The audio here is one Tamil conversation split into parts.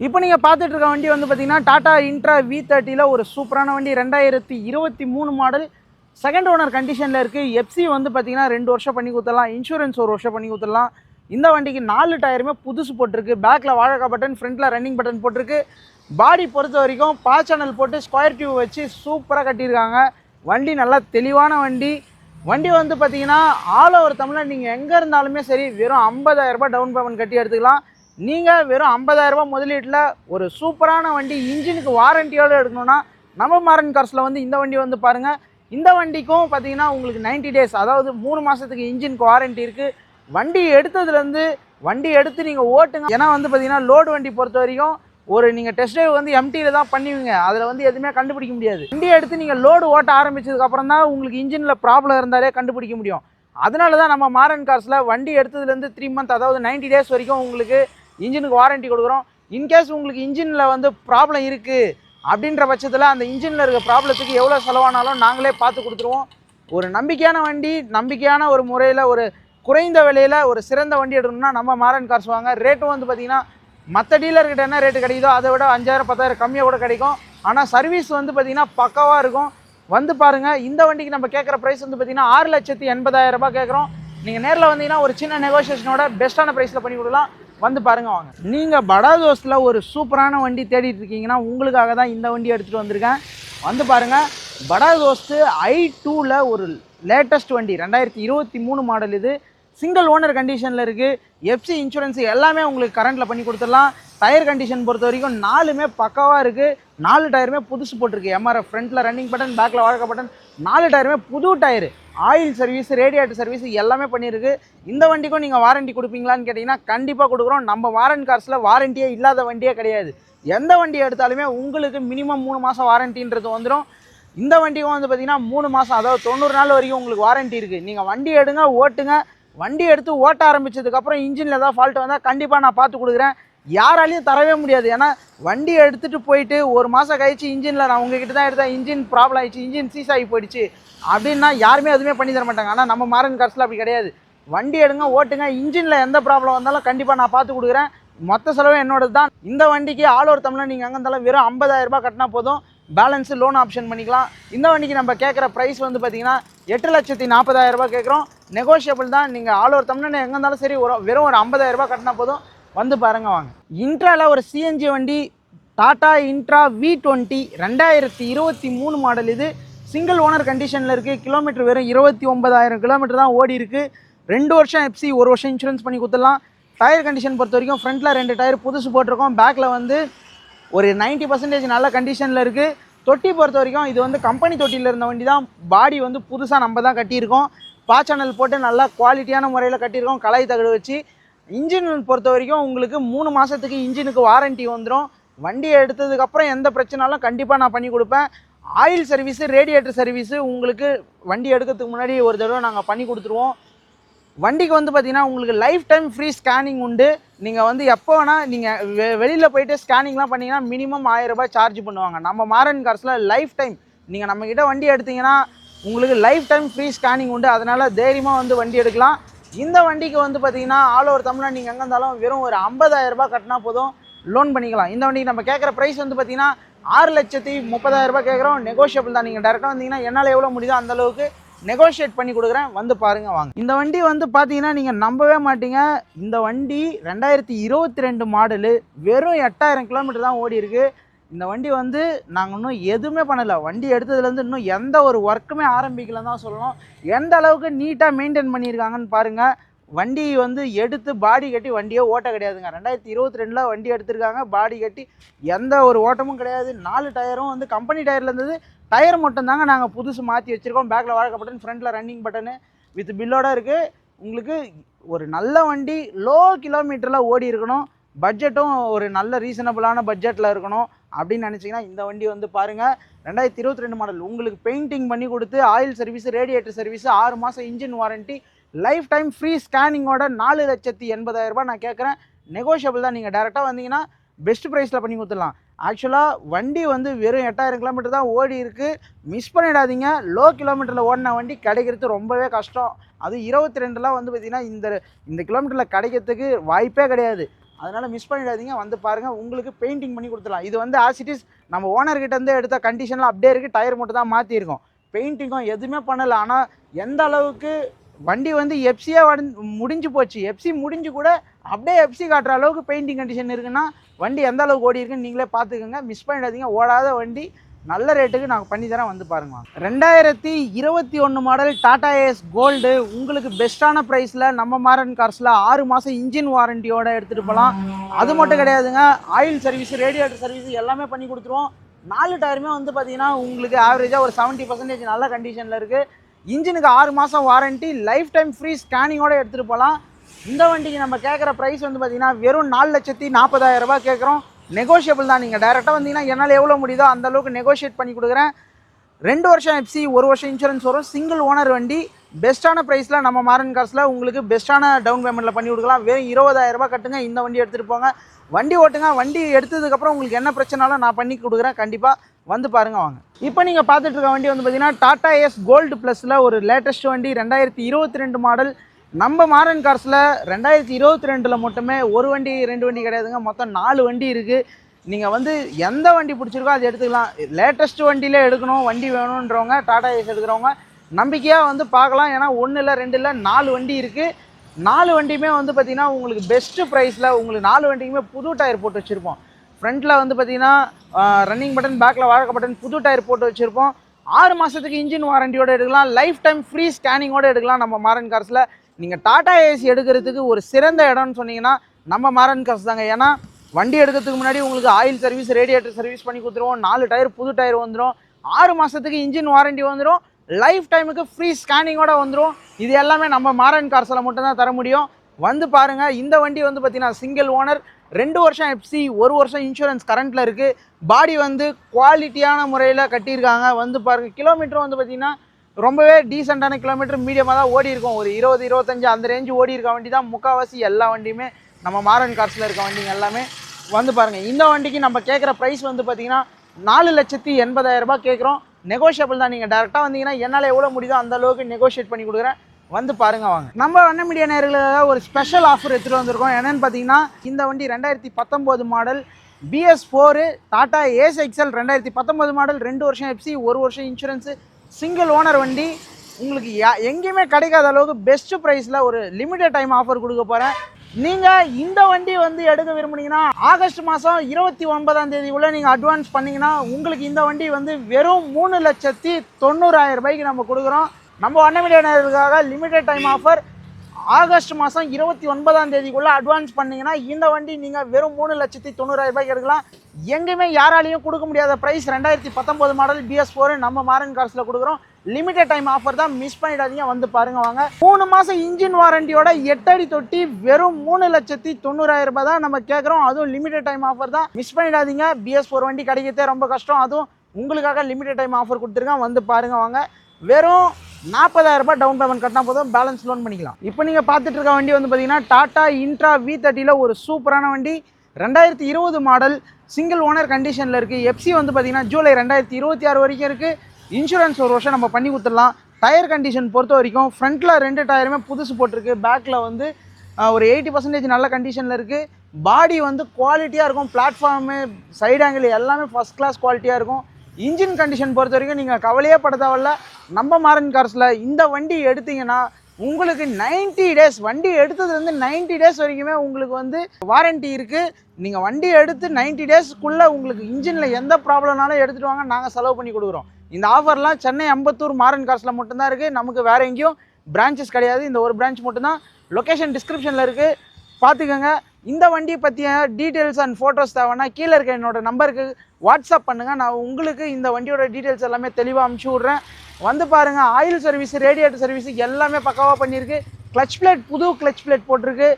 இப்போ நீங்கள் பார்த்துட்டு இருக்க வண்டி வந்து பார்த்தீங்கன்னா டாடா இன்ட்ரா வி தேர்ட்டியில் ஒரு சூப்பரான வண்டி. ரெண்டாயிரத்தி இருபத்தி மூணு மாடல். செகண்ட் ஓனர் கண்டிஷனில் இருக்குது எஃப்சி வந்து பார்த்தீங்கன்னா ரெண்டு வருஷம் பண்ணி கொடுத்துடலாம். இன்சூரன்ஸ் ஒரு வருஷம் பண்ணி கொடுத்துடலாம். இந்த வண்டிக்கு நாலு டயருமே புதுசு போட்டிருக்கு. பேக்கில் வாழக்கா பட்டன் ஃப்ரண்ட்டில் ரன்னிங் பட்டன் போட்டிருக்கு. பாடி பொறுத்த வரைக்கும் பா சேனல் போட்டு ஸ்கொயர் டியூப் வச்சு சூப்பராக கட்டியிருக்காங்க. வண்டி நல்லா தெளிவான வண்டி. வண்டி வந்து பார்த்தீங்கன்னா ஆல் ஓவர் தமிழில் நீங்கள் எங்கே இருந்தாலுமே சரி வெறும் ஐம்பதாயிரரூபா டவுன் பேமெண்ட் கட்டி எடுத்துக்கலாம். நீங்கள் வெறும் ஐம்பதாயிரரூபா முதலீட்டில் ஒரு சூப்பரான வண்டி இன்ஜினுக்கு வாரண்டியோடு எடுக்கணும்னா நம்ம மாறன் கார்ஸில் வந்து இந்த வண்டி வந்து பாருங்கள் இந்த வண்டிக்கும் பார்த்தீங்கன்னா உங்களுக்கு 90 டேஸ் அதாவது மூணு மாதத்துக்கு இன்ஜினுக்கு வாரண்டி இருக்குது வண்டி எடுத்ததுலேருந்து வண்டி எடுத்து நீங்கள் ஓட்டுங்க. ஏன்னா வந்து பார்த்தீங்கன்னா லோடு வண்டி பொறுத்த வரைக்கும் ஒரு நீங்கள் டெஸ்ட் ட்ரைவ் வந்து எம்டியில் தான் பண்ணுவீங்க. அதில் வந்து எதுவுமே கண்டுபிடிக்க முடியாது. வண்டி எடுத்து நீங்கள் லோடு ஓட்ட ஆரம்பிச்சதுக்கப்புறம் தான் உங்களுக்கு இன்ஜினில் ப்ராப்ளம் இருந்தாலே கண்டுபிடிக்க முடியும். அதனால தான் நம்ம மாரன் கார்ஸில் வண்டி எடுத்ததுலேருந்து த்ரீ மந்த் அதாவது 90 டேஸ் வரைக்கும் உங்களுக்கு இன்ஜினுக்கு வாரண்டி கொடுக்குறோம். இன்கேஸ் உங்களுக்கு இன்ஜினில் வந்து ப்ராப்ளம் இருக்குது அப்படின்ற பட்சத்தில் அந்த இன்ஜினில் இருக்க ப்ராப்ளத்துக்கு எவ்வளோ செலவானாலும் நாங்களே பார்த்து கொடுத்துருவோம். ஒரு நம்பிக்கையான வண்டி நம்பிக்கையான ஒரு முறையில் ஒரு குறைந்த விலையில் ஒரு சிறந்த வண்டி எடுக்கணும்னா நம்ம மாரன் கார்ஸ் வாங்க. ரேட்டும் வந்து பார்த்திங்கன்னா மற்ற டீலர்கிட்ட என்ன ரேட்டு கிடைக்குதோ அதை விட அஞ்சாயிரம் பத்தாயிரம் கம்மியாக கூட கிடைக்கும். ஆனால் சர்வீஸ் வந்து பார்த்திங்கன்னா பக்காவாக இருக்கும். வந்து பாருங்கள் இந்த வண்டிக்கு நம்ம கேட்குற ப்ரைஸ் வந்து பார்த்திங்கன்னா ஆறு லட்சத்தி எண்பதாயிரரூபா கேட்குறோம் நீங்கள் நேரில் வந்தீங்கன்னா ஒரு சின்ன நெகோசியேஷனோட பெஸ்ட்டான ப்ரைஸில் பண்ணி கொடுக்கலாம். வந்து பாருங்க வாங்க. நீங்கள் படாதோஸில் ஒரு சூப்பரான வண்டி தேடிட்டு இருக்கீங்கன்னா உங்களுக்காக தான் இந்த வண்டி எடுத்துகிட்டு வந்திருக்கேன். வந்து பாருங்கள் படாதோஸ்து ஐ டூவில் ஒரு லேட்டஸ்ட் வண்டி ரெண்டாயிரத்தி இருபத்தி மூணு மாடல் இது. சிங்கிள் ஓனர் கண்டிஷனில் இருக்குது எஃப்சி இன்சூரன்ஸ் எல்லாமே உங்களுக்கு கரண்ட்டில் பண்ணி கொடுத்துடலாம். டயர் கண்டிஷன் பொறுத்த வரைக்கும் நாலுமே பக்காவாக இருக்குது நாலு டயருமே புதுசு போட்டிருக்கு. எம்ஆர்எஃப் ஃப்ரண்ட்டில் ரன்னிங் பட்டன் பேக்கில் வாழ்க்கை பட்டன் நாலு டயருமே புது tyre oil service radiator service எல்லாமே பண்ணியிருக்கு. இந்த வண்டிக்கும் நீங்கள் வாரண்டி கொடுப்பீங்களான்னு கேட்டிங்கன்னா கண்டிப்பாக கொடுக்குறோம். நம்ம வாரண்ட் கார்ஸில் வாரண்டியே இல்லாத வண்டியே கிடையாது. எந்த வண்டி எடுத்தாலுமே உங்களுக்கு மினிமம் மூணு மாதம் வாரண்டின்றது வந்துடும் இந்த வண்டிக்கும் வந்து பார்த்தீங்கன்னா மூணு மாதம் அதாவது தொண்ணூறு நாள் வரைக்கும் உங்களுக்கு வாரண்டி இருக்குது நீங்கள் வண்டி எடுங்க ஓட்டுங்க. வண்டி எடுத்து ஓட்ட ஆரம்பிச்சதுக்கப்புறம் இன்ஜினில் ஏதாவது ஃபால்ட் வந்தால் கண்டிப்பாக நான் பார்த்து கொடுக்குறேன். யாராலையும் தரவே முடியாது. ஏன்னா வண்டி எடுத்துகிட்டு போயிட்டு ஒரு மாதம் கழிச்சு இன்ஜினில் நான் உங்ககிட்ட தான் எடுத்தேன். இன்ஜின் ப்ராப்ளம் ஆயிடுச்சு இன்ஜின் சீஸ் ஆகி போயிடுச்சு. அப்படின்னா யாருமே எதுவுமே பண்ணி தர மாட்டாங்க. ஆனால் நம்ம மாரன் கார்ஸில் அப்படி கிடையாது. வண்டி எடுங்க ஓட்டுங்க. இன்ஜினில் எந்த ப்ராப்ளம் வந்தாலும் கண்டிப்பாக நான் பார்த்து கொடுக்குறேன். மொத்த செலவும் என்னோடது தான். இந்த வண்டிக்கு ஆல் ஓவர் தமிழில் நீங்கள் எங்கே இருந்தாலும் வெறும் 50000 ரூபாய் கட்டினா போதும். பேலன்ஸு லோன் ஆப்ஷன் பண்ணிக்கலாம். இந்த வண்டிக்கு நம்ம கேட்குற ப்ரைஸ் வந்து பார்த்தீங்கன்னா எட்டு லட்சத்தி நாற்பதாயிரம் கேட்குறோம். நெகோஷியபிள் தான். நீங்கள் ஆல் ஓவர் தமிழ்நாடு எங்கே இருந்தாலும் சரி ஒரு வெறும் ஒரு ஐம்பதாயிரரூபா கட்டினா போதும். வந்து பாருங்க வாங்க. இன்ட்ராவில் ஒரு சிஎன்ஜி வண்டி டாடா இன்ட்ரா வி டுவெண்ட்டி ரெண்டாயிரத்தி இருபத்தி மூணு மாடல் இது. சிங்கிள் ஓனர் கண்டிஷனில் இருக்குது கிலோமீட்டர் வெறும் இருபத்தி ஒன்பதாயிரம் கிலோமீட்டர் தான் ஓடி இருக்குது ரெண்டு வருஷம் எஃப்சி ஒரு வருஷம் இன்சூரன்ஸ் பண்ணி கொடுத்துடலாம். டயர் கண்டிஷன் பொறுத்த வரைக்கும் ஃப்ரண்ட்டில் ரெண்டு டயர் புதுசு போட்டிருக்கோம். பேக்கில் வந்து ஒரு 90% பர்சன்டேஜ் நல்ல கண்டிஷனில் இருக்குது தொட்டி பொறுத்த வரைக்கும் இது வந்து கம்பெனி தொட்டியில் இருந்த வண்டி தான். பாடி வந்து புதுசாக நம்ம தான் கட்டியிருக்கோம். பாச்சனல் போட்டு நல்லா குவாலிட்டியான முறையில் கட்டியிருக்கோம். கலாய் தகடு வச்சு இன்ஜின் பொறுத்த வரைக்கும் உங்களுக்கு மூணு மாதத்துக்கு இன்ஜினுக்கு வாரண்டி வந்துடும் வண்டி எடுத்ததுக்கப்புறம் எந்த பிரச்சனாலும் கண்டிப்பாக நான் பண்ணி கொடுப்பேன். ஆயில் சர்வீஸு ரேடியேட்டர் சர்வீஸு உங்களுக்கு வண்டி எடுக்கிறதுக்கு முன்னாடி ஒரு தடவை நாங்கள் பண்ணி கொடுத்துருவோம். வண்டிக்கு வந்து பார்த்திங்கன்னா உங்களுக்கு லைஃப் டைம் ஃப்ரீ ஸ்கேனிங் உண்டு. நீங்கள் வந்து எப்போ வேணால் நீங்கள் வெ வெளியில் போயிட்டு ஸ்கேனிங்லாம் பண்ணிங்கன்னா மினிமம் ஆயிரம் ரூபாய் சார்ஜ் பண்ணுவாங்க. நம்ம மாரன் கார்ஸில் லைஃப் டைம். நீங்கள் நம்மக்கிட்ட வண்டி எடுத்தீங்கன்னா உங்களுக்கு லைஃப் டைம் ஃப்ரீ ஸ்கேனிங் உண்டு. அதனால் தைரியமாக வந்து வண்டி எடுக்கலாம். இந்த வண்டிக்கு வந்து பார்த்தீங்கன்னா ஆல் ஓவர் தமிழ்நாடு நீங்கள் எங்கே இருந்தாலும் வெறும் ஒரு 50000 ரூபாய் கட்டினா போதும் லோன் பண்ணிக்கலாம். இந்த வண்டிக்கு நம்ம கேட்குற ப்ரைஸ் வந்து பார்த்தீங்கன்னா ஆறு லட்சத்தி முப்பதாயிரம் ரூபாய் கேட்குறோம் நெகோஷியபிள் தான். நீங்கள் டேரெக்டாக வந்தீங்கன்னா என்னால் எவ்வளோ முடியுதோ அந்த அளவுக்கு நெகோஷியேட் பண்ணி கொடுக்குறேன். வந்து பாருங்க வாங்க. இந்த வண்டி வந்து பார்த்தீங்கன்னா நீங்கள் நம்பவே மாட்டீங்க. இந்த வண்டி ரெண்டாயிரத்தி இருபத்தி ரெண்டு மாடலு வெறும் எட்டாயிரம் கிலோமீட்டர் தான் ஓடி இருக்குது இந்த வண்டி வந்து நாங்கள் இன்னும் எதுவுமே பண்ணலை. வண்டி எடுத்ததுலேருந்து இன்னும் எந்த ஒரு ஒர்க்குமே ஆரம்பிக்கலன்னு தான் சொல்லணும். எந்த அளவுக்கு நீட்டாக மெயின்டைன் பண்ணியிருக்காங்கன்னு பாருங்கள் வண்டி வந்து எடுத்து பாடி கட்டி வண்டியே ஓட்ட கிடையாதுங்க. ரெண்டாயிரத்தி இருபத்தி ரெண்டில் வண்டி எடுத்திருக்காங்க. பாடி கட்டி எந்த ஒரு ஓட்டமும் கிடையாது. நாலு டயரும் வந்து கம்பெனி டயரில் இருந்தது. டயர் மட்டும்தாங்க நாங்கள் புதுசு மாற்றி வச்சுருக்கோம். பேக்கில் வாழ்க்கை பட்டன் ஃப்ரண்ட்டில் ரன்னிங் பட்டனு வித் பில்லோட இருக்குது உங்களுக்கு ஒரு நல்ல வண்டி லோ கிலோமீட்டரில் ஓடி இருக்கணும். பட்ஜெட்டும் ஒரு நல்ல ரீசனபிளான பட்ஜெட்டில் இருக்கணும். அப்படின்னு நினச்சிங்கன்னா இந்த வண்டி வந்து பாருங்கள் ரெண்டாயிரத்தி இருபத்தி ரெண்டு மாடல் உங்களுக்கு பெயிண்டிங் பண்ணி கொடுத்து ஆயில் சர்வீஸ் ரேடியேட்டர் சர்வீஸ் ஆறு மாதம் engine warranty life time free ஸ்கேனிங்கோட நாலு லட்சத்தி எண்பதாயிரரூபா நான் கேட்குறேன். நெகோஷியபிள் தான். நீங்கள் டேரெக்டாக வந்தீங்கன்னா பெஸ்ட் ப்ரைஸில் பண்ணி கொடுத்துடலாம். ஆக்சுவலாக வண்டி வந்து வெறும் எட்டாயிரம் கிலோமீட்டர் தான் ஓடி இருக்குது மிஸ் பண்ணிடாதீங்க. லோ கிலோமீட்டரில் ஓடின வண்டி கிடைக்கிறது ரொம்பவே கஷ்டம். அது இருபத்தி ரெண்டுலாம் வந்து பார்த்திங்கன்னா இந்த இந்த கிலோமீட்டரில் கிடைக்கிறதுக்கு வாய்ப்பே கிடையாது. அதனால் மிஸ் பண்ணிடாதீங்க. வந்து பாருங்கள் உங்களுக்கு பெயிண்டிங் பண்ணி கொடுத்துடலாம். இது வந்து ஆசிட்டிஸ் நம்ம ஓனர்கிட்ட இருந்து எடுத்த கண்டிஷனில் அப்படியே இருக்குது டயர் மட்டும் தான் மாற்றிருக்கோம் பெயிண்டிங்கும் எதுவுமே பண்ணலை. ஆனால் எந்த அளவுக்கு வண்டி வந்து எஃப்சியாக வடி முடிஞ்சு போச்சு. எஃப்சி முடிஞ்சு கூட அப்படியே எஃப்சி காட்டுற அளவுக்கு பெயிண்டிங் கண்டிஷன் இருக்குன்னா வண்டி எந்த அளவுக்கு ஓடி இருக்குன்னு நீங்களே பார்த்துக்கோங்க. மிஸ் பண்ணிடாதீங்க. ஓடாத வண்டி நல்ல ரேட்டுக்கு நாங்கள் பண்ணி தரேன் வந்து பாருங்க. ரெண்டாயிரத்தி இருபத்தி ஒன்று மாடல் டாடா ஏஸ் கோல்டு உங்களுக்கு பெஸ்ட்டான ப்ரைஸில் நம்ம மாரன் கார்ஸில் ஆறு மாதம் இன்ஜின் வாரண்டியோட எடுத்துகிட்டு போகலாம் அது மட்டும் கிடையாதுங்க ஆயில் சர்வீஸ் ரேடியேட்டர் சர்வீஸ் எல்லாமே பண்ணி கொடுத்துருவோம். நாலு டயருமே வந்து பார்த்தீங்கன்னா உங்களுக்கு ஆவரேஜாக ஒரு செவன்ட்டி பர்சன்டேஜ் நல்ல கண்டிஷனில் இருக்குது இன்ஜினுக்கு ஆறு மாதம் வாரண்டி லைஃப் டைம் ஃப்ரீ ஸ்கேனிங்கோடு எடுத்துகிட்டு போகலாம் இந்த வண்டிக்கு நம்ம கேட்குற ப்ரைஸ் வந்து பார்த்தீங்கன்னா வெறும் நாலு லட்சத்தி நாற்பதாயிரம் கேட்குறோம் நெகோஷியபிள் தான். நீங்கள் டேரெக்டாக வந்தீங்கன்னா என்னால் எவ்வளோ முடியுதோ அந்த அளவுக்கு நெகோஷியேட் பண்ணி கொடுக்குறேன். ரெண்டு வருஷம் எஃப்சி ஒரு வருஷம் இன்சூரன்ஸ் வரும். சிங்கிள் ஓனர் வண்டி. பெஸ்ட்டான ப்ரைஸில் நம்ம மாரன் காசில் உங்களுக்கு பெஸ்ட்டான டவுன் பேமெண்ட்டில் பண்ணி கொடுக்கலாம். வெறும் இருபதாயிரம் ரூபாய் கட்டுங்க இந்த வண்டி எடுத்துகிட்டு போங்க. வண்டி ஓட்டுங்க வண்டி எடுத்ததுக்கப்புறம் உங்களுக்கு என்ன பிரச்சனாலும் நான் பண்ணி கொடுக்குறேன். கண்டிப்பாக வந்து பாருங்க வாங்க. இப்போ நீங்கள் பார்த்துட்டு இருக்க வண்டி வந்து பார்த்தீங்கன்னா டாடா எஸ் கோல்டு ப்ளஸில் ஒரு லேட்டஸ்ட் வண்டி ரெண்டாயிரத்தி இருபத்தி ரெண்டு மாடல் நம்ம மாரன் கார்ஸில் ரெண்டாயிரத்தி இருபத்தி ரெண்டில் மட்டுமே ஒரு வண்டி ரெண்டு வண்டி கிடையாதுங்க. மொத்தம் நாலு வண்டி இருக்குது நீங்கள் வந்து எந்த வண்டி பிடிச்சிருக்கோ அது எடுத்துக்கலாம். லேட்டஸ்ட் வண்டியிலே எடுக்கணும். வண்டி வேணுன்றவங்க டாடா ஏஸ் எடுக்கிறவங்க நம்பிக்கையாக வந்து பார்க்கலாம். ஏன்னா ஒன்று இல்லை ரெண்டு இல்லை நாலு வண்டி இருக்குது நாலு வண்டியுமே வந்து பார்த்திங்கன்னா உங்களுக்கு பெஸ்ட்டு ப்ரைஸில் உங்களுக்கு நாலு வண்டிக்குமே புது டயர் போட்டு வச்சுருப்போம். ஃப்ரண்ட்டில் வந்து பார்த்திங்கன்னா ரன்னிங் பட்டன் பேக்கில் வாழக்க பட்டன் புது டயர் போட்டு வச்சுருப்போம். ஆறு மாதத்துக்கு இன்ஜின் வாரண்டியோடு எடுக்கலாம். லைஃப் டைம் ஃப்ரீ ஸ்கேனிங்கோடு எடுக்கலாம் நம்ம மாரன் கார்ஸில் நீங்கள் டாடா ஏசி எடுக்கிறதுக்கு ஒரு சிறந்த இடம்னு சொன்னீங்கன்னா நம்ம மாரன் காசு தாங்க. ஏன்னா வண்டி எடுக்கிறதுக்கு முன்னாடி உங்களுக்கு ஆயில் சர்வீஸ் ரேடியேட்டர் சர்வீஸ் பண்ணி கொடுத்துருவோம். நாலு டயர் புது டயர் வந்துடும் ஆறு மாதத்துக்கு இன்ஜின் வாரண்டி வந்துடும் லைஃப் டைமுக்கு ஃப்ரீ ஸ்கேனிங்கோட வந்துடும் இது எல்லாமே நம்ம மாரன் கார்ஸில் மட்டும்தான் தர முடியும். வந்து பாருங்கள் இந்த வண்டி வந்து பார்த்தீங்கன்னா சிங்கிள் ஓனர் ரெண்டு வருஷம் எஃப்சி ஒரு வருஷம் இன்சூரன்ஸ் கரண்ட்டில் இருக்குது பாடி வந்து குவாலிட்டியான முறையில் கட்டியிருக்காங்க. வந்து பாருங்கள் கிலோமீட்டர் வந்து பார்த்தீங்கன்னா ரொம்பவே டீசெண்டான கிலோமீட்டர் மீடியமாக தான் ஓடி இருக்கும். ஒரு இருபது இருபத்தஞ்சு அந்த ரேஞ்சு ஓடி இருக்க வண்டி தான் முக்கால்வாசி எல்லா வண்டியுமே நம்ம மாரன் கார்ஸில் இருக்க வண்டிங்க எல்லாமே வந்து பாருங்கள் இந்த வண்டிக்கு நம்ம கேட்குற ப்ரைஸ் வந்து பார்த்தீங்கன்னா நாலு லட்சத்தி எண்பதாயிரரூபா கேட்குறோம் நெகோஷியபிள் தான். நீங்கள் டேரெக்டாக வந்தீங்கன்னா என்னால் எவ்வளோ முடியுதோ அந்த அளவுக்கு நெகோஷியேட் பண்ணி கொடுக்குறேன். வந்து பாருங்க வாங்க. நம்ம வண்ண மீடியா நேர்களுக்காக ஒரு ஸ்பெஷல் ஆஃபர் எடுத்துகிட்டு வந்திருக்கோம். என்னென்னு பார்த்தீங்கன்னா இந்த வண்டி ரெண்டாயிரத்தி பத்தொம்போது model BS four Tata Ace Excel ரெண்டாயிரத்தி பத்தொம்போது மாடல் ரெண்டு வருஷம் எஃப்சி ஒரு வருஷம் இன்சூரன்ஸு சிங்கிள் ஓனர் வண்டி உங்களுக்கு யா- எங்கேயுமே கிடைக்காத அளவுக்கு பெஸ்ட் ப்ரைஸில் ஒரு லிமிடெட் டைம் ஆஃபர் கொடுக்க போகிறேன் நீங்கள் இந்த வண்டி வந்து எடுக்க விரும்புனீங்கன்னா ஆகஸ்ட் மாதம் இருபத்தி ஒன்பதாம் தேதி உள்ள நீங்கள் அட்வான்ஸ் பண்ணிங்கன்னா உங்களுக்கு இந்த வண்டி வந்து வெறும் மூணு லட்சத்தி தொண்ணூறாயிரம் ரூபாய்க்கு நம்ம கொடுக்குறோம். நம்ம அன்னமிடியானருக்காக லிமிடெட் டைம் ஆஃபர் ஆகஸ்ட் மாதம் இருபத்தி ஒன்பதாம் தேதிக்குள்ளே அட்வான்ஸ் பண்ணிங்கன்னா இந்த வண்டி நீங்கள் வெறும் மூணு லட்சத்தி தொண்ணூறாயிரம் ரூபாய்க்கு எடுக்கலாம். எங்கேயுமே யாராலையும் கொடுக்க முடியாத ப்ரைஸ் ரெண்டாயிரத்தி பத்தொம்போது மாடல் பிஎஸ் ஃபோர் நம்ம மாரன் கார்ஸில் கொடுக்குறோம். லிமிடெட் டைம் ஆஃபர் தான் மிஸ் பண்ணிடாதீங்க வந்து பாருங்க வாங்க. மூணு மாதம் இன்ஜின் வாரண்டியோட எட்டடி தொட்டி வெறும் மூணு லட்சத்தி தொண்ணூறாயிரம் ரூபாய் தான் நம்ம கேட்குறோம் அதுவும் லிமிடெட் டைம் ஆஃபர் தான். மிஸ் பண்ணிடாதீங்க பிஎஸ் ஃபோர் வண்டி கிடைக்கிறதே ரொம்ப கஷ்டம். அதுவும் உங்களுக்காக லிமிடெட் டைம் ஆஃபர் கொடுத்துருக்கேன் வந்து பாருங்க வாங்க. வெறும் நாற்பதாயிரம் ரூபாய் டவுன் பேமெண்ட் கட்டினா போதும் பேலன்ஸ் லோன் பண்ணிக்கலாம். இப்போ நீங்கள் பார்த்துட்டு இருக்க வண்டி வந்து பார்த்தீங்கன்னா டாட்டா இன்ட்ரா வி தேர்ட்டியில் ஒரு சூப்பரான வண்டி. ரெண்டாயிரத்தி இருபது மாடல் சிங்கிள் ஓனர் கண்டிஷனில் இருக்குது எஃப்சி வந்து பார்த்தீங்கன்னா ஜூலை ரெண்டாயிரத்தி இருபத்தி ஆறு வரைக்கும் இருக்குது இன்சூரன்ஸ் ஒரு வருஷம் நம்ம பண்ணி கொடுத்துடலாம். டயர் கண்டிஷன் பொறுத்த வரைக்கும் ஃப்ரண்ட்டில் ரெண்டு டயருமே புதுசு போட்டிருக்கு. பேக்கில் வந்து ஒரு எயிட்டி பர்சன்டேஜ் நல்ல கண்டிஷனில் இருக்குது பாடி வந்து குவாலிட்டியாக இருக்கும். பிளாட்ஃபார்மு சைடு ஆங்கிள் எல்லாமே ஃபஸ்ட் கிளாஸ் குவாலிட்டியாக இருக்கும். இன்ஜின் கண்டிஷன் பொறுத்த வரைக்கும் நீங்கள் கவலையே பட தேவையில்ல. நம்ம மாரன் கார்ஸில் இந்த வண்டி எடுத்தீங்கன்னா உங்களுக்கு 90 டேஸ் வண்டி எடுத்ததுலேருந்து 90 டேஸ் வரைக்குமே உங்களுக்கு வந்து வாரண்டி இருக்குது நீங்கள் வண்டி எடுத்து 90 டேஸ்க்குள்ளே உங்களுக்கு இன்ஜினில் எந்த ப்ராப்ளம்னாலும் எடுத்துகிட்டு வாங்க நாங்கள் செலவு பண்ணி கொடுக்குறோம். இந்த ஆஃபர்லாம் சென்னை அம்பத்தூர் மாரன் கார்ஸில் மட்டும்தான் இருக்குது நமக்கு வேறு எங்கேயும் பிரான்ச்சஸ் கிடையாது. இந்த ஒரு பிரான்ச் மட்டும்தான். லொக்கேஷன் டிஸ்கிரிப்ஷனில் இருக்குது பார்த்துக்கோங்க. இந்த வண்டி பற்றிய டீட்டெயில்ஸ் அண்ட் ஃபோட்டோஸ் தேவைன்னா கீழே இருக்க என்னோடய நம்பருக்கு வாட்ஸ்அப் பண்ணுங்கள் நான் உங்களுக்கு இந்த வண்டியோட டீட்டெயில்ஸ் எல்லாமே தெளிவாக அனுப்பிச்சி விட்றேன். வந்து பாருங்கள் ஆயில் சர்வீஸ் ரேடியேட்டர் சர்வீஸ் எல்லாமே பக்காவாக பண்ணியிருக்கு. கிளச் பிளேட் புது கிளச் பிளேட் போட்டிருக்கு.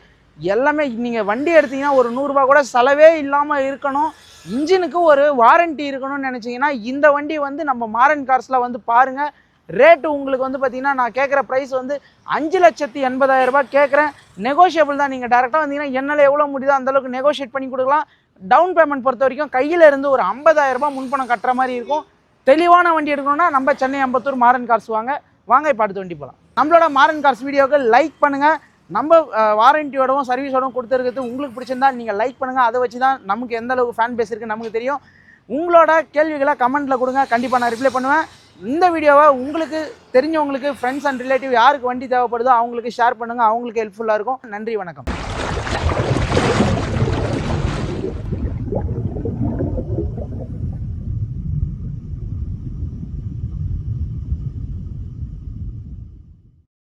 எல்லாமே நீங்கள் வண்டி எடுத்தீங்கன்னா ஒரு நூறுரூபா கூட செலவே இல்லாமல் இருக்கணும். இன்ஜினுக்கு ஒரு வாரண்டி இருக்கணும்னு நினச்சிங்கன்னா இந்த வண்டி வந்து நம்ம மாரன் கார்ஸில் வந்து பாருங்கள் ரேட்டு உங்களுக்கு வந்து பார்த்தீங்கன்னா நான் கேட்குற ப்ரைஸ் வந்து அஞ்சு லட்சத்தி எண்பதாயிரரூபா கேட்குறேன் நெகோஷியபிள் தான். நீங்கள் டேரெக்டாக வந்தீங்கன்னா என்னால் எவ்வளோ முடியுதோ அந்தளவுக்கு நெகோஷியேட் பண்ணி கொடுக்கலாம். டவுன் பேமெண்ட் பொறுத்த வரைக்கும் கையில் இருந்து ஒரு 50000 ரூபாய் முன்பணம் கட்டுற மாதிரி இருக்கும். தெளிவான வண்டி எடுக்கணும்னா நம்ம சென்னை அம்பத்தூர் மாரன் கார்ஸ் வாங்க. வாங்க இப்போ அடுத்த வண்டி போகலாம் நம்மளோட மாரன் கார்ஸ் வீடியோவுக்கு லைக் பண்ணுங்கள் நம்ம வாரண்டியோடவும் சர்வீஸோடவும் கொடுத்துருக்கிறது உங்களுக்கு பிடிச்சிருந்தா நீங்கள் லைக் பண்ணுங்கள் அதை வச்சு தான் நமக்கு எந்த அளவுக்கு ஃபேன் பேஸ் இருக்குது நமக்கு தெரியும். உங்களோட கேள்விகளை கமெண்ட்டில் கொடுங்க. கண்டிப்பாக நான் ரிப்ளை பண்ணுவேன். இந்த வீடியோவை உங்களுக்கு தெரிஞ்சவங்களுக்கு ஃப்ரெண்ட்ஸ் அண்ட் ரிலேட்டிவ் யாருக்கு வண்டி தேவைப்படுதோ அவங்களுக்கு ஷேர் பண்ணுங்கள் அவங்களுக்கு ஹெல்ப்ஃபுல்லாக இருக்கும். நன்றி வணக்கம்.